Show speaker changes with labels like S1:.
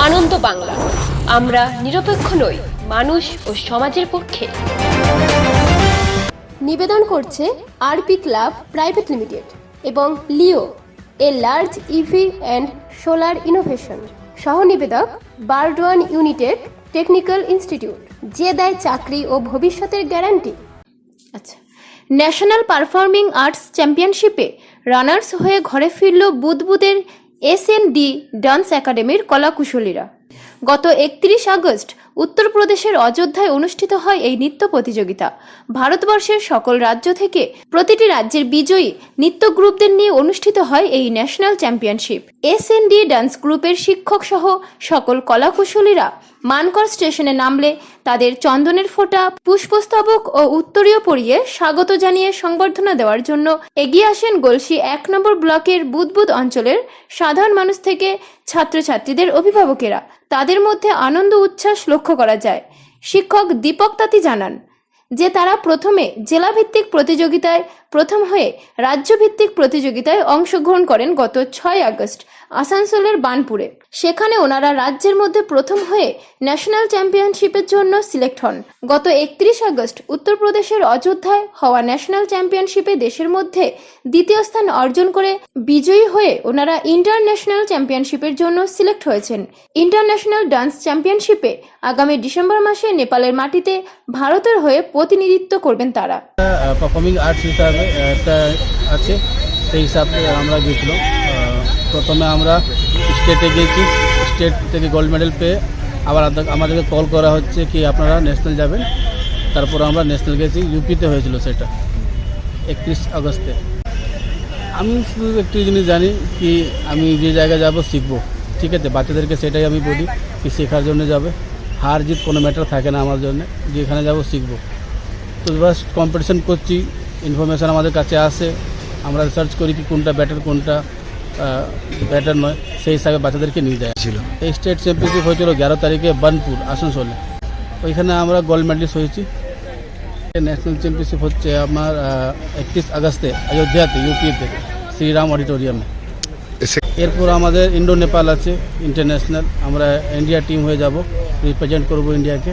S1: আনন্দ বাংলা। আমরা নিরপেক্ষ নই মানুষ ও সমাজের পক্ষে।
S2: নিবেদন করছে আরপি ক্লাব প্রাইভেট লিমিটেড এবং Leo A large EV and solar innovation. সহ নিবেদক বারডোয়ান ইউনিটেড টেকনিক্যাল ইনস্টিটিউট যে দেয় চাকরি ও ভবিষ্যতের গ্যারান্টি। আচ্ছা ন্যাশনাল পারফর্মিং আর্টস চ্যাম্পিয়নশিপে রানার্স হয়ে ঘরে ফিরল বুদবুদের এস এন ডি ডান্স একাডেমির কলাকুশলীরা। গত একত্রিশ আগস্ট উত্তরপ্রদেশের অযোধ্যায় অনুষ্ঠিত হয় এই নৃত্য প্রতিযোগিতা। ভারতবর্ষের সকল রাজ্য থেকে প্রতিটি রাজ্যের বিজয়ী নৃত্য গ্রুপদের নিয়ে অনুষ্ঠিত হয় এই national championship. S N D dance গ্রুপের শিক্ষক সহ সকল কলাকুশলীরা মানকর স্টেশনে নামলে তাদের চন্দনের ফোঁটা, পুষ্পস্তবক ও উত্তরীয় পরিয়ে স্বাগত জানিয়ে সংবর্ধনা দেওয়ার জন্য এগিয়ে আসেন গলসি এক নম্বর ব্লকের বুদবুদ অঞ্চলের সাধারণ মানুষ থেকে ছাত্রছাত্রীদের অভিভাবকেরা। তাদের মধ্যে আনন্দ উচ্ছ্বাস লক্ষ্য করা যায়। শিক্ষক দীপক তাঁতি জানান যে তারা প্রথমে জেলাভিত্তিক প্রতিযোগিতায় প্রথম হয়ে রাজ্যভিত্তিক প্রতিযোগিতায় অংশগ্রহণ করেন গত ছয় আগস্ট আসানসোলের বানপুরে। সেখানে ওনারা রাজ্যের মধ্যে প্রথম হয়ে ন্যাশনাল চ্যাম্পিয়নশিপের জন্য সিলেক্ট হন। গত একত্রিশ আগস্ট উত্তরপ্রদেশের অযোধ্যায় হওয়া ন্যাশনাল চ্যাম্পিয়নশিপে দেশের মধ্যে দ্বিতীয় স্থান অর্জন করে বিজয়ী হয়ে ওনারা ইন্টারন্যাশনাল চ্যাম্পিয়নশিপের জন্য সিলেক্ট হয়েছেন। ইন্টারন্যাশনাল ডান্স চ্যাম্পিয়নশিপে আগামী ডিসেম্বর মাসে নেপালের মাটিতে ভারতের হয়ে প্রতিনিধিত্ব করবেন তারা।
S3: পারফর্মিং আর্টস হিসাবে একটা আছে, সেই হিসাবে আমরা গেছিলাম। প্রথমে আমরা স্টেটে গিয়েছি স্টেট থেকে গোল্ড মেডেল পেয়ে আবার আমাদেরকে কল করা হচ্ছে কি আপনারা ন্যাশনাল যাবেন। তারপর আমরা ন্যাশনাল গেছি ইউপিতে হয়েছিল সেটা, একত্রিশ আগস্টে। আমি শুধু একটি জিনিস জানি কি আমি যে জায়গায় যাব শিখব, ঠিক আছে? বাচ্চাদেরকে সেটাই আমি বলি, কি শেখার জন্য যাবে। হার জিত কোনো ম্যাটার থাকে না আমার জন্য, যেখানে যাব শিখব। তো বাস কম্পিটিশন করছি ইনফরমেশান আমাদের কাছে আসে। আমরা রিসার্চ করি কি কোনটা ব্যাটার কোনটা ব্যাটার নয়। সেই হিসাবে বাচ্চাদেরকে নিয়ে যায়।
S4: ছিল।
S3: এই স্টেট চ্যাম্পিয়নশিপ হয়েছিল এগারো তারিখে বার্নপুর আসানসোলে। ওইখানে আমরা গোল্ড মেডেলিস্ট হয়েছি। ন্যাশনাল চ্যাম্পিয়নশিপ হচ্ছে আমার একত্রিশ আগস্টে অযোধ্যাতে ইউপিতে শ্রীরাম অডিটোরিয়ামে এরপর আমাদের ইন্ডো নেপাল আছে ইন্টারন্যাশনাল আমরা ইন্ডিয়া টিম হয়ে যাব রিপ্রেজেন্ট করব ইন্ডিয়াকে